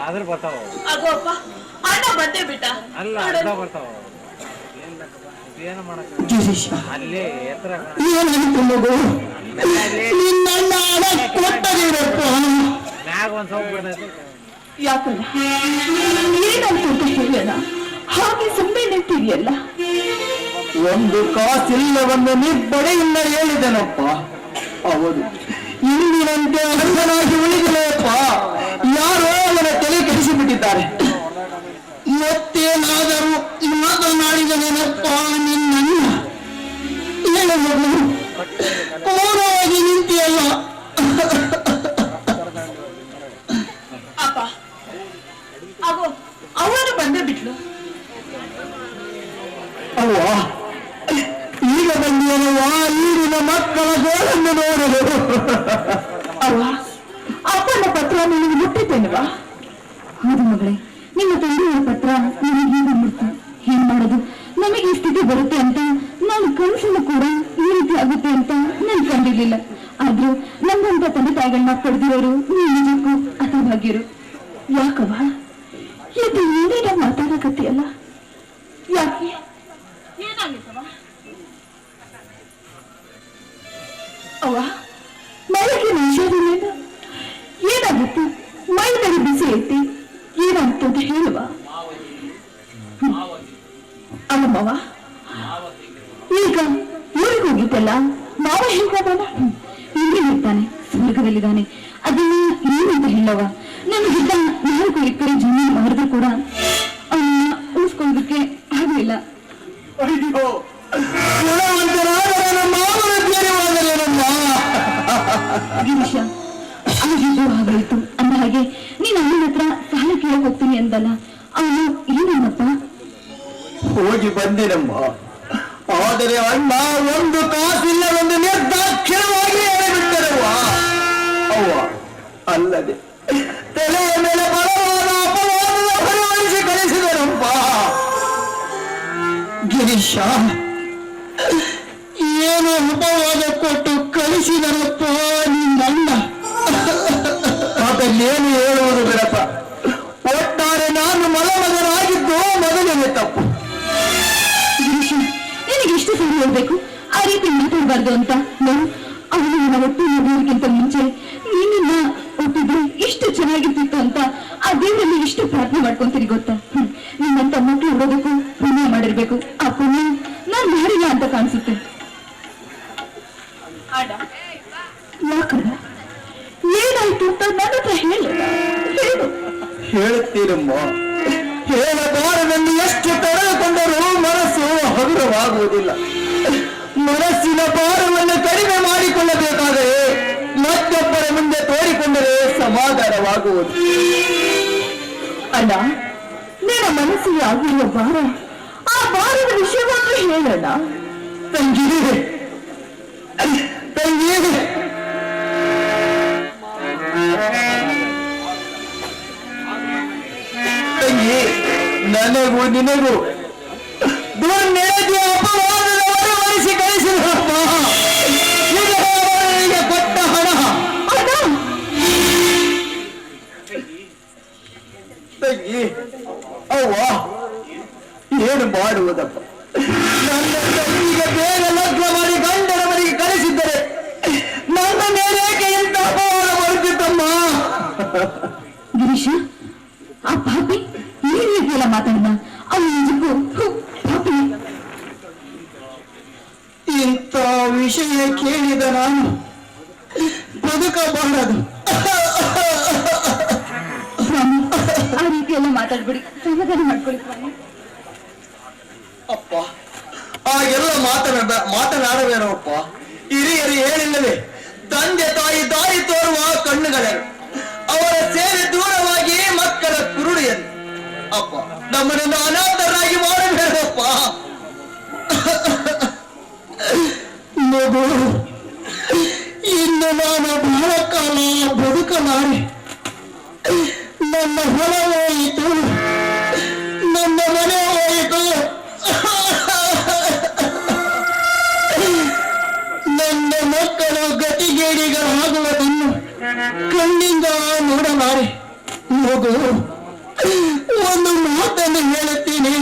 ಆದ್ರ ಬರ್ತಾವ ಅಲ್ಲ ಅಡ್ಡ ಬರ್ತಾವ ಏನು ಅಲ್ಲೇ ಎತ್ತರ ಮ್ಯಾಗ ಒಂದ್ ಸೌಕ್ ಬಿಡ್ತೈತಿ ಯಾಕಲ್ಲ ಹೇಳೋಣ ಹಾಗೆ ಸುಮ್ಮನೆ ನಿಂತಿದೆಯಲ್ಲ ಒಂದು ಕಾಸಿಲ್ಲವನ್ನು ನಿಬ್ಬಡೆಯಿಂದ ಹೇಳಿದನಪ್ಪ. ಹೌದು. ಇಂದಿನಂತೆ ಅರ್ಹನಾಗಿ ಉಳಿದಿಲ್ಲಪ್ಪ. ಯಾರೋ ಅವನ ತಲೆ ಕೆಡಿಸಿಬಿಟ್ಟಿದ್ದಾರೆ. ಮತ್ತೇನಾದರೂ ಮಾತನಾಡಿದನೇನಪ್ಪ ನಿನ್ನ ಏನು ಮಗು ಅಂದಲ್ಲ ಅವನು ಏನಮ್ಮಪ್ಪ ಹೋಗಿ ಬಂದಿರಮ್ಮ. ಆದರೆ ಅಣ್ಣ, ಒಂದು ಕಾಸಿಲ್ಲವೆಂದು ನಿರ್ದಾಕ್ಷಿಣ್ಯವಾಗಿ ಹೇಳಿಬಿಟ್ಟರವ್ವ. ಅವ್ವ, ಅಲ್ಲದೆ ತಲೆಯ ಮೇಲೆ ಬಲವಾದ ಅಪವಾದದ ಹೊರವಳಿಸಿ ಕಳಿಸಿದರಪ್ಪ ಗಿರೀಶ, ಏನು ಅಪವಾದ ಕೊಟ್ಟು ಕಳಿಸಿದರಪ್ಪ ರೀತಿ ಅಂತ? ಅವನು ನನ್ನ ಒಟ್ಟು ನೋಡೋದಕ್ಕಿಂತ ಮುಂಚೆ ನಿನ್ನ ಒಟ್ಟಿದ್ರೆ ಎಷ್ಟು ಚೆನ್ನಾಗಿರ್ತಿತ್ತು ಅಂತ ಆ ದೇವರಲ್ಲಿ ಎಷ್ಟು ಪ್ರಾರ್ಥನೆ ಮಾಡ್ಕೊಂತೀರಿ ಗೊತ್ತಾ? ನಿನ್ನಂತ ಮಕ್ಕಳು ಹುಡೋದಕ್ಕೂ ಪುಣ್ಯ ಮಾಡಿರ್ಬೇಕು. ಆ ಪುಣ್ಯ ನಾನ್ ಮಾಡಿಲ್ಲ ಅಂತ ಕಾಣಿಸುತ್ತೆ. ಮನಸ್ಸಿನ ಭಾರವನ್ನು ಕಡಿಮೆ ಮಾಡಿಕೊಳ್ಳಬೇಕಾದರೆ ಮತ್ತೊಬ್ಬರ ಮುಂದೆ ತೋರಿಕೊಂಡರೆ ಸಮಾಧಾನವಾಗುವುದು ಅಣ್ಣ ನಿನ್ನ ಮನಸ್ಸಿಗೆ ಆಗಿರುವ ಭಾರ ಆ ಭಾರದ ವಿಷಯವನ್ನು ಹೇಳೋಣ ತಂಗಿ ತಂಗಿ ತಂಗಿ ನನಗೂ ನಿನಗೂ ದುರ್ನೀತಿಯ ಏನು ಮಾಡುವುದಪ್ಪ ನನ್ನ ಬೇಗ ಲಗ್ನ ಮಾಡಿ ಗಂಡನ ಮನೆಗೆ ಕಳಿಸಿದ್ದರೆ ನನ್ನ ಮೇಲೆ ಇಂಥ ಅಪವಾದ ಬರುತ್ತಿತ್ತಮ್ಮ ಗಿರೀಶ ಆ ಪಾಪಿ ಈ ರೀತಿಯೆಲ್ಲ ಮಾತಾಡಿದ ಅವನು ನಿಜಕ್ಕೂ ಪಾಪಿ. ಇಂಥ ವಿಷಯ ಕೇಳಿದ ನಾನು ನಾನು ಬಹಳ ಕಾಲ ಬದುಕಲಾರೆ ನನ್ನ ಹೊಲ ಹೋಯಿತು ನನ್ನ ಮನೆ ಹೋಯಿತು ನನ್ನ ಮಕ್ಕಳು ಗತಿಗೇಡಿಗಳಾಗುವುದನ್ನು ಕಣ್ಣಿಂದ ನೋಡಲಾರೆ. ಮಗು, ಒಂದು ಮಾತನ್ನು ಹೇಳುತ್ತೀನಿ.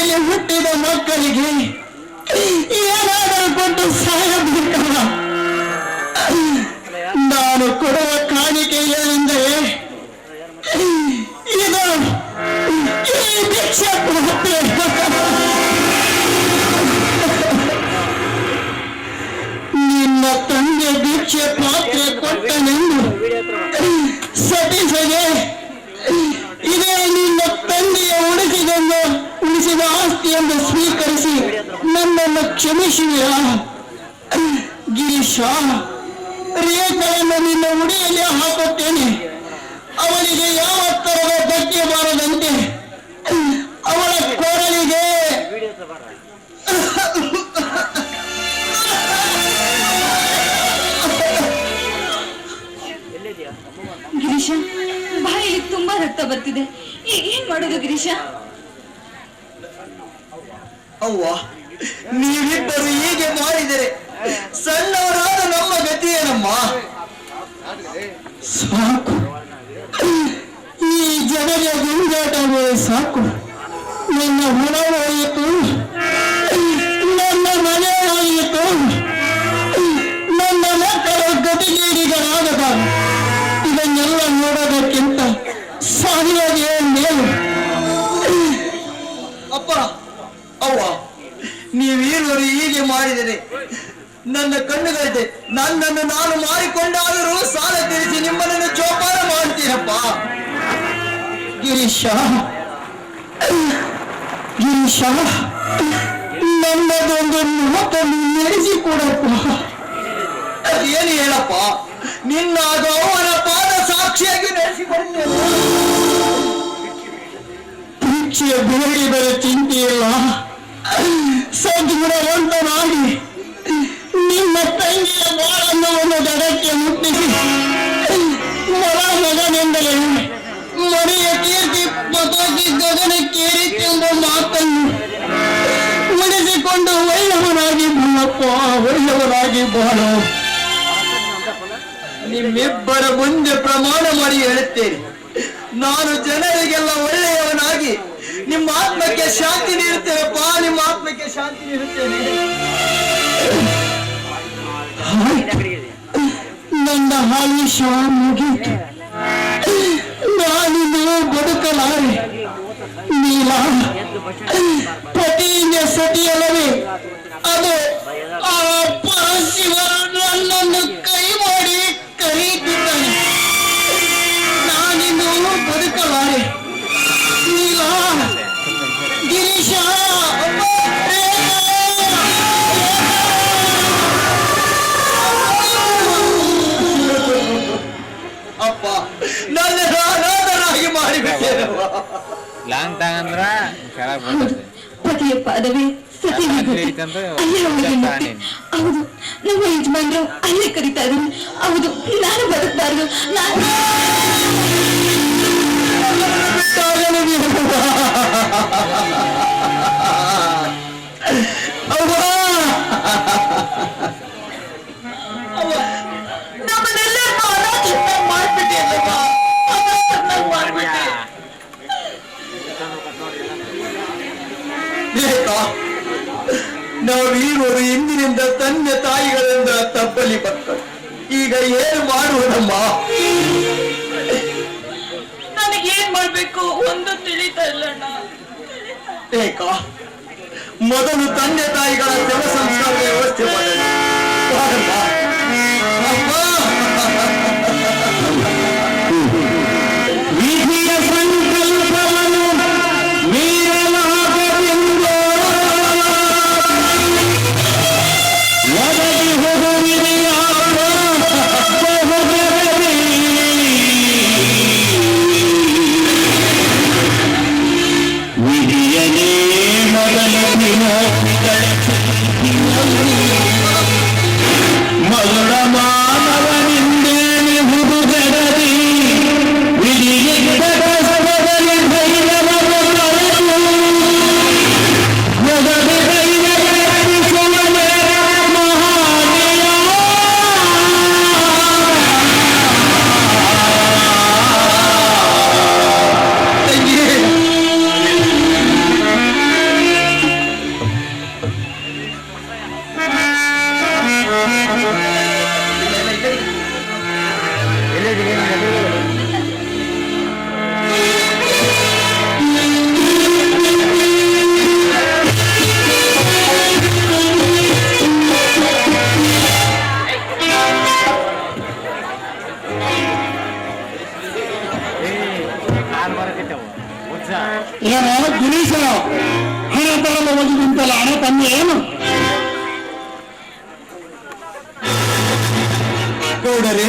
ಹೊಟ್ಟೆಯಲ್ಲಿ ಹುಟ್ಟಿದ ಮಕ್ಕಳಿಗೆ ಏನಾದರೂ ಕೊಟ್ಟು ಸಾಯಬೇಕಲ್ಲ? ನಾನು ಕೊಡುವ ಕಾಣಿಕೆ ಏನೆಂದರೆ, ಇದು ಭಿಕ್ಷೆ ನಿನ್ನ ತಂದೆ ಭಿಕ್ಷೆ ಪಾತ್ರೆ ಕೊಟ್ಟನೆಂದು ಸತೀಶಗೆ ಇದೇ ನಿನ್ನ ತಂದೆಯ ಉಳಿಸಿದೆಂದು ಉಳಿಸಿದ ಆಸ್ತಿಯನ್ನು ಸ್ವೀಕರಿಸಿ ನನ್ನನ್ನು ಕ್ಷಮಿಸುವಿರಾ ಗಿರೀಶ ರೇಖೆಯನ್ನು ನಿನ್ನ ಉಡಿಯಲ್ಲಿ ಹಾಕುತ್ತೇನೆ. ನೀವೀರುವರು ಹೀಗೆ ಮಾಡಿದರೆ ನನ್ನ ಕಣ್ಣುಗಳಿದೆ ನನ್ನನ್ನು ನಾನು ಮಾರಿಕೊಂಡಾದರೂ ಸಾಲ ತೀರಿಸಿ ನಿಮ್ಮನ್ನು ಚೋಪಾನ ಮಾಡ್ತೀನಪ್ಪ ಗಿರೀಶ ಗಿರೀಶ ನನ್ನದೊಂದು ಮಾತನ್ನು ನಡೆಸಿಕೊಡಪ್ಪ ಅದೇನು ಹೇಳಪ್ಪ ನಿನ್ನ ಅವನ ಪಾದ ಸಾಕ್ಷಿಯಾಗಿ ನಡೆಸಿಕೊಡ್ತೇನೆ ಭಿಕ್ಷೆ ಬೇಡಿ ಬರೋ ನಾನು ಜನರಿಗೆಲ್ಲ ಒಳ್ಳೆಯವನಾಗಿ ನಿಮ್ಮ ಆತ್ಮಕ್ಕೆ ಶಾಂತಿ ಪಾ ನಿಮ್ಮ ಆತ್ಮಕ್ಕೆ ಶಾಂತಿ ನೀಡುತ್ತೇನೆ. ನನ್ನ ಆಯುಷ ನಾನು ನಾನಿನ್ನು ಬದುಕಲಾರೆ. ನೀಲ ಪ್ರತಿ ಸತಿಯಲ್ಲವೇ ಯಜಮಾನ್ರು ಅಲ್ಲೇ ಕರೀತಾ ಇದ್ದೀನಿ. ಹೌದು ನಾನು ಬದುಕಬಾರ್ದು. ನಾನು ಮಾಡ್ಬಿಟ್ಟೆ ಮಾಡ್ಬಿಟ್ಟೆ. ನಾವೀರುವರು ಇಂದಿನಿಂದ ತನ್ನ ತಾಯಿಗಳಿಂದ ತಪ್ಪಲಿ ಬರ್ತದೆ ಈಗ ಏನು ಮಾಡುವುದಮ್ಮ? ನನಗೇನ್ ಮಾಡ್ಬೇಕು? ಒಂದು ತಿಳಿತಾ ಇಲ್ಲಣ್ಣ. ಏಕ ಮೊದಲು ತಂದೆ ತಾಯಿಗಳ ಶವ ಸಂಸ್ಕಾರ ವ್ಯವಸ್ಥೆ ಮಾಡಲಿ ಏನೋ ಗಿರೀಶ ಹಣ ತರಲು ಹೋಗಿ ನಿಂತಲ್ಲ ಹಣ ತಂದೆ ಏನು? ಗೌಡರೇ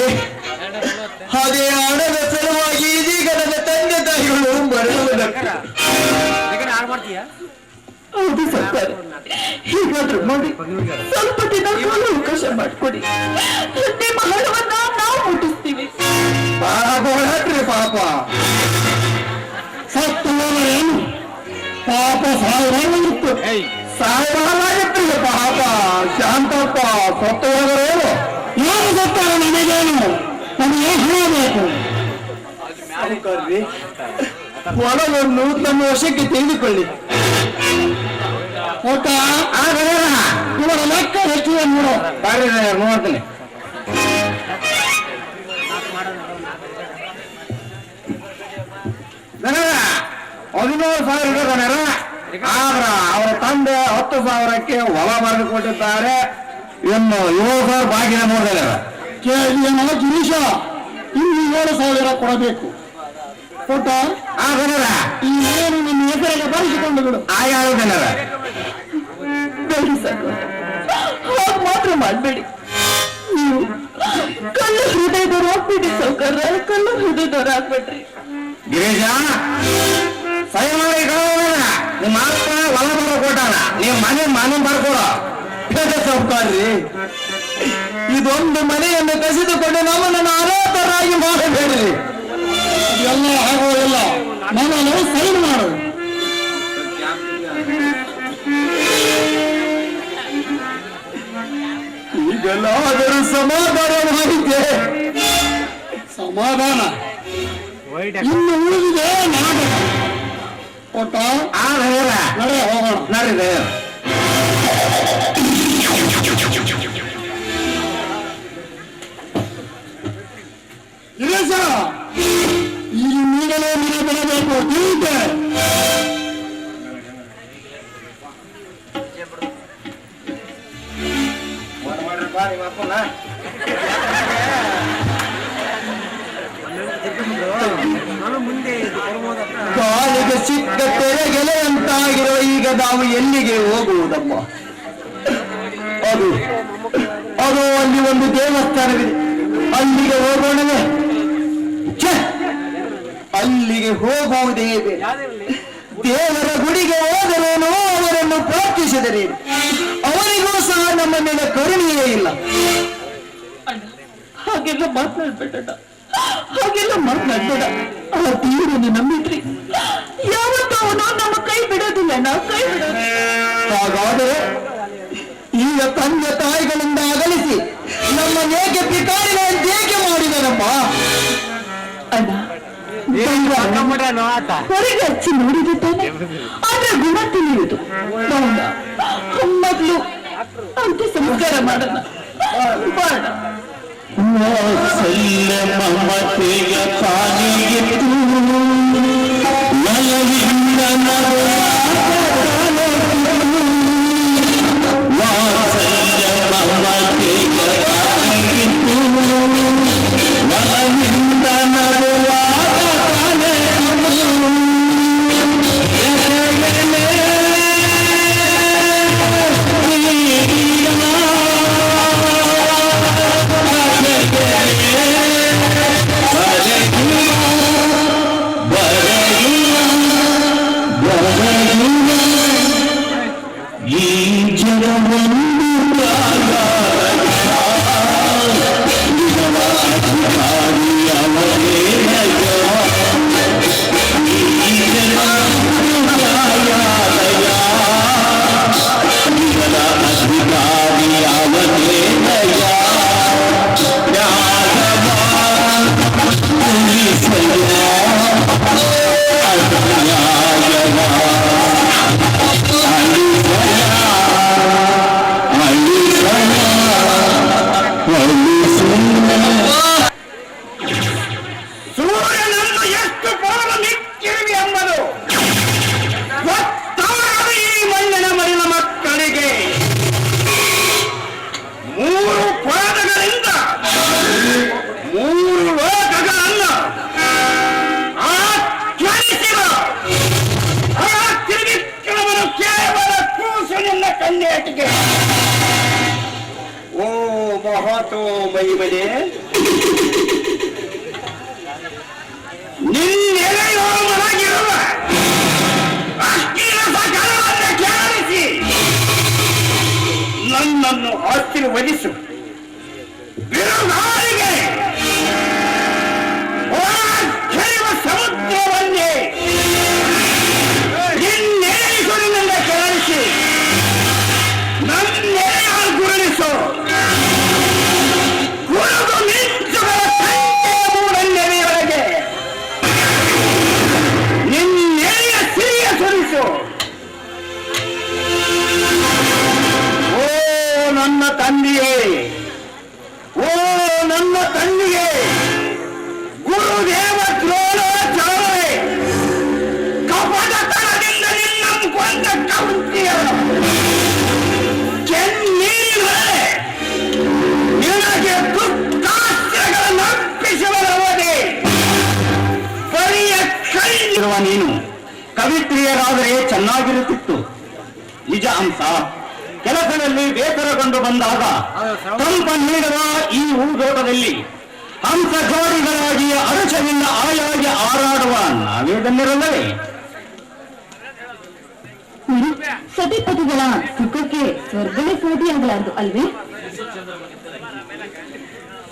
ಅದೇ ಹಣದ ಸಲುವಾಗಿ ಇದೀಗ ನನ್ನ ತಂದೆ ತಾಯಿಗಳು ಹೌದು ಸರ್ಕಾರ ಹೀಗಾದ್ರೂ ಮಾಡಿ ಸ್ವಲ್ಪ ದಿನ ಅವಕಾಶ ಮಾಡಿಕೊಡಿ. ಪಾಪ ಸಾವಿರಾಗಿತ್ತು ಸಾವಿರಾಗಿತ್ತು ಪಾಪ. ಶಾಂತಪ್ಪ ಸತ್ತು ಹೋದರೇನು ಏನು ಸತ್ತಾರ ನನಗೇನು ನನಗೆ ಏನು ಹೇಳಬೇಕು ಹೊಣವನ್ನು ತಮ್ಮ ವಶಕ್ಕೆ ತೆಗೆದುಕೊಳ್ಳಿ ಇವರ ಲೆಕ್ಕ ಹೆಚ್ಚಿದೆ ನೋಡು. ಬಾರಿ ನೋಡ್ತೀನಿ. ಹದಿನೇಳು ಸಾವಿರ ಇಡೋದನ್ನೆಲ್ಲ ಆದ್ರ ಅವರ ತಂದೆ ಹತ್ತು ಸಾವಿರಕ್ಕೆ ಹೊಲ ಮಾಡಿ ಕೊಟ್ಟಿದ್ದಾರೆ. ಇನ್ನು ಏಳು ಸಾವಿರ ಬಾಕಿ ನೋಡಿದಾರೆ ಗಿರೀಶ ಇನ್ನು ಏಳು ಸಾವಿರ ಕೊಡಬೇಕು. ಕೊಟ್ಟ? ಆಗಲ್ಲ ಈ ಏನು ನಿಮ್ಮ ಹೆಸರಿಗೆ ಬರೆಸಿಕೊಂಡು ಬಿಡು. ಆಗ ಹಾಗೆ ಮಾತ್ರ ಮಾಡಬೇಡಿ. ನೀವು ಕಳ್ಳ ಹೃದಯದವ್ರು ಆಗ್ಬಿಡಿ ಸೌಕರ್ಯ. ಕಣ್ಣು ಹೃದಯದವ್ರು ಹಾಕ್ಬಿಟ್ರಿ ಗಿರೀಶ ಸೌಕರ್ಯ ಇದೊಂದು ಮನೆಯನ್ನು ಕಸಿದುಕೊಂಡು ನಮ್ಮನ್ನು ಅನಾಥರಾಗಿ ಮಾಡಬೇಡ್ರಿ. ಎಲ್ಲ ಆಗೋದಿಲ್ಲ ನಮ್ಮನ್ನು ಸೈನ್ ಮಾಡು. ಈಗಲಾದರೂ ಸಮಾಧಾನ ಮಾಡಿದ್ದೆ. ಸಮಾಧಾನ. ಇನ್ನು ಉಳಿದಿದೆ ನಾಟಕ ಒಟ್ಟ ನಡೆ ಹೋಗೋಣ. ನಡೀದೆ ಗಿರೀಶ ಈಗ ನೀಡಲೇ ಮನೆ ಬರಬೇಕು ತಿಳಿದೆ ಕಾಲಿಗೆ ಸಿಕ್ಕ ತೆರೆಗೆಲೆಯಂತಾಗಿರುವ ಈಗ ನಾವು ಎಲ್ಲಿಗೆ ಹೋಗುವುದಮ್ಮ ಅದು. ಅದು ಅಲ್ಲಿ ಒಂದು ದೇವಸ್ಥಾನವಿದೆ. ಅಲ್ಲಿಗೆ ಹೋಗೋಣವೇ! ಅಲ್ಲಿಗೆ ಹೋಗುವುದೇ. ದೇವರ ಗುಡಿಗೆ ಹೋದರೇನು ಅವರನ್ನು ಪ್ರಾರ್ಥಿಸಿದರೆ. ಅವರಿಗೂ ಸಹ ನಮ್ಮ ಮೇಲೆ ಕರುಣೆಯೇ ಇಲ್ಲ. ಹಾಗೆಲ್ಲ ಮಾತನಾಡ್ಬೇಡ ಹಾಗೆಲ್ಲ ಮಾತನಾಡ್ಬೇಡ ಆ ದೇವರನ್ನು ನಂಬಿದ್ರಿ. ಯಾವತ್ತೂ ನಾವು ನಮ್ಮ ಕೈ ಬಿಡೋದಿಲ್ಲ ನಾವು ಕೈ ಬಿಡೋದು ಹಾಗಾದರೆ ಈಗ ತಂದೆ ತಾಯಿಗಳಿಂದ ಅಗಲಿಸಿ ನಮ್ಮ ನೇಕೆ ಪಿಕಾರಿಗಳನ್ನು ಏಕೆ ಮಾಡಿದನಪ್ಪ ಅಣ್ಣ ಆತ. ಹೊರಗೆ ಹಚ್ಚಿ ನೋಡಿದೆ ತಾನೆ. ಆದ್ರೆ ಗುಣ ತಿಳಿಯುವುದು. ಮೊದಲು ಅಂತ ಸಂಸ್ಕಾರ ಮಾಡೋಣ. ವಾತ್ಸಲ್ಯ ಮಮತೆಯ ಪಾಲಿಗಿತ್ತು ನಲವಿಂದ ನನ್ನನ್ನು ಆಶೀರ್ವದಿಸು ಗುರುದೇವ ದ್ರೋಣಾಚಾರ್ಯ ಕಪಟತನದಿಂದ ನಿನ್ನ ಕೊಂದ ಕೌಂತಿಯ ಕೆನ್ನೀರಿದರೆ ನಿನಗೆ ಅರ್ಪಿಸುವರವದೆ ಕೈಲಿರುವ ನೀನು ಕವಿತ್ರಿಯರಾದರೆ ಚೆನ್ನಾಗಿರುತ್ತಿತ್ತು. ನಿಜ ಅಂಶ ಕೆಲಸದಲ್ಲಿ ಬೇಸರಗೊಂಡು ಬಂದಾಗ ತಂಪ ನೀಡುವ ಈ ಹೂದೋಟದಲ್ಲಿ ಹಂಸ ಜೋಡಿಗಳಾಗಿ ಅರಸನಿಂದ ಆಯಾಗಿ ಹಾರಾಡುವ ನಾವೇ ನೋಡಿ, ಸತಿಪತಿಗಳ ಸುಖಕ್ಕೆ ಸ್ವರ್ಗವೇ ಕೋಟಿಯಾಗಲಾರದು ಅಲ್ವೇ?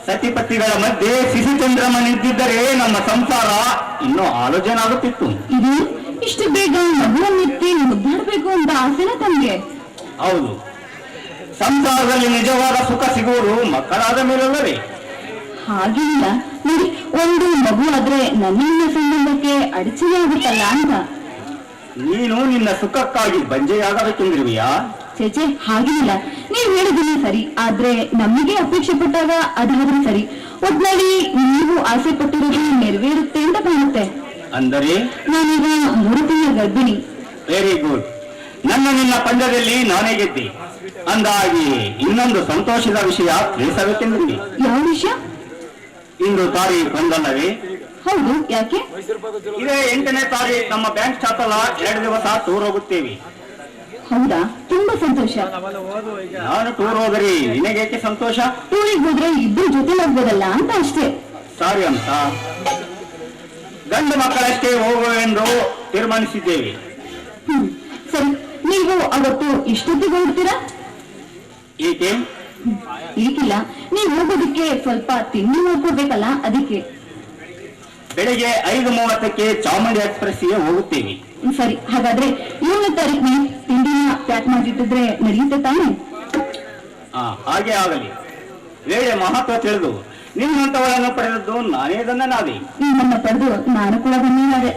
ಸತಿಪತಿಗಳ ಮಧ್ಯೆ ಸಿಸಿಚಂದ್ರಮನಿದ್ದಿದ್ದರೆ ನಮ್ಮ ಸಂಸಾರ ಇನ್ನೂ ಆಲೋಚನೆ ಆಗುತ್ತಿತ್ತು ಇದು ಇಷ್ಟು ಬೇಗ ಮಗುವನ್ನೆತ್ತಿ ಮುದ್ದಾಡಬೇಕು ಅಂತ ಆಸೆನ ತಂದೆ? ಹೌದು. ಸಂಸಾರದಲ್ಲಿ ನಿಜವಾದ ಸುಖ ಸಿಗುವುದು ಮಕ್ಕಳಾದ ಮೇಲಲ್ಲವೇ? ಹಾಗೇನಿಲ್ಲ ನೋಡಿ ಒಂದು ಮಗು ಆದ್ರೆ ನನ್ನ ಸಂಬಂಧಕ್ಕೆ ಅಡಚಣೆ ಆಗುತ್ತಲ್ಲ ಅಂತ. ನೀನು ನಿನ್ನ ಸುಖಕ್ಕಾಗಿ ಬಂಜೆಯಾಗಬೇಕೆಂದಿರುವೆಯಾ ಚೇಚೆ ಹಾಗಿಲ್ಲ. ನೀವು ಹೇಳಿದ್ದೀನಿ ಸರಿ. ಆದ್ರೆ ನಮಗೆ ಅಪೇಕ್ಷೆ ಪಟ್ಟಾಗ ಅದಾದ್ರೆ ಸರಿ. ಒಟ್ನಲ್ಲಿ ನೀವು ಆಸೆ ಪಟ್ಟಿರೋದು ನೆರವೇರುತ್ತೆ ಅಂತ ಕಾಣುತ್ತೆ. ಅಂದರೆ? ನಾನೀಗ ಮೂರು ತಿಂಗಳ ಗರ್ಭಿಣಿ. ವೆರಿ ಗುಡ್ ನನ್ನ ನಿನ್ನ ಪಂದ್ಯದಲ್ಲಿ ನಾನೇ ಗೆದ್ದೆ. ಅಂದಾಗಿ ಇನ್ನೊಂದು ಸಂತೋಷದ ವಿಷಯ ತಿಳಿಸಬೇಕೆಂದಿರಿ ಯಾವ ವಿಷಯ? ಇಂದು ತಾರೀಖು ಒಂದಲ್ಲವೇ ಹೌದು ಯಾಕೆ? ಇದೇ ಎಂಟನೇ ತಾರೀಕು ನಮ್ಮ ಬ್ಯಾಂಕ್ ಚಾತಲ ಎರಡು ದಿವಸ ಟೂರ್ ಹೋಗುತ್ತೇವೆ ಹೌದಾ? ತುಂಬಾ ಸಂತೋಷ. ನಾನು ಟೂರ್ ಹೋದರೆ ನಿನಗೇಕೆ ಸಂತೋಷ? ಟೂರಿಗೆ ಹೋದ್ರೆ ಇಬ್ಬರು ಜೊತೆ ಹೋಗ್ಬೋದಲ್ಲ ಅಂತ ಅಷ್ಟೇ. ಸಾರಿ ಅಂತ. ಗಂಡು ಮಕ್ಕಳಷ್ಟೇ ಹೋಗುವೆಂದು ತೀರ್ಮಾನಿಸಿದ್ದೇವೆ. ಸರಿ ನೀವು ಅವತ್ತು ಇಷ್ಟೊತ್ತಿಗೆ ಹೋಗ್ತೀರಾ ಏಕೆ? ಈಗಿಲ್ಲ ನೀವು ಹೋಗೋದಕ್ಕೆ ಸ್ವಲ್ಪ ತಿಂಡಿ ಹೋಗ್ಬೇಕಲ್ಲ ಅದಕ್ಕೆ. ಬೆಳಿಗ್ಗೆ ಐದು ಮೂವತ್ತಕ್ಕೆ ಚಾಮುಂಡಿ ಎಕ್ಸ್ಪ್ರೆಸ್ಗೆ ಹೋಗುತ್ತೇವೆ ಸರಿ. ಹಾಗಾದ್ರೆ ಏಳನೇ ತಾರೀಕು ತಿಂಡಿನ ಪ್ಯಾಕ್ ಮಾಡಿಟ್ಟಿದ್ರೆ ನಡೆಯುತ್ತೆ ತಾನೇ? ಆ, ಹಾಗೆ ಆಗಲಿ. ವೇಳೆ ಮಹತ್ವ ತಿಳಿದು ನಿಮ್ಮಂತವಳನ್ನು ಪಡೆದದ್ದು ನಾನೇ ನಾವೇ ನಿಮ್ಮನ್ನ ಪಡೆದು ನಾನು ಕೂಡ ಬಂದಿದ್ದಾರೆ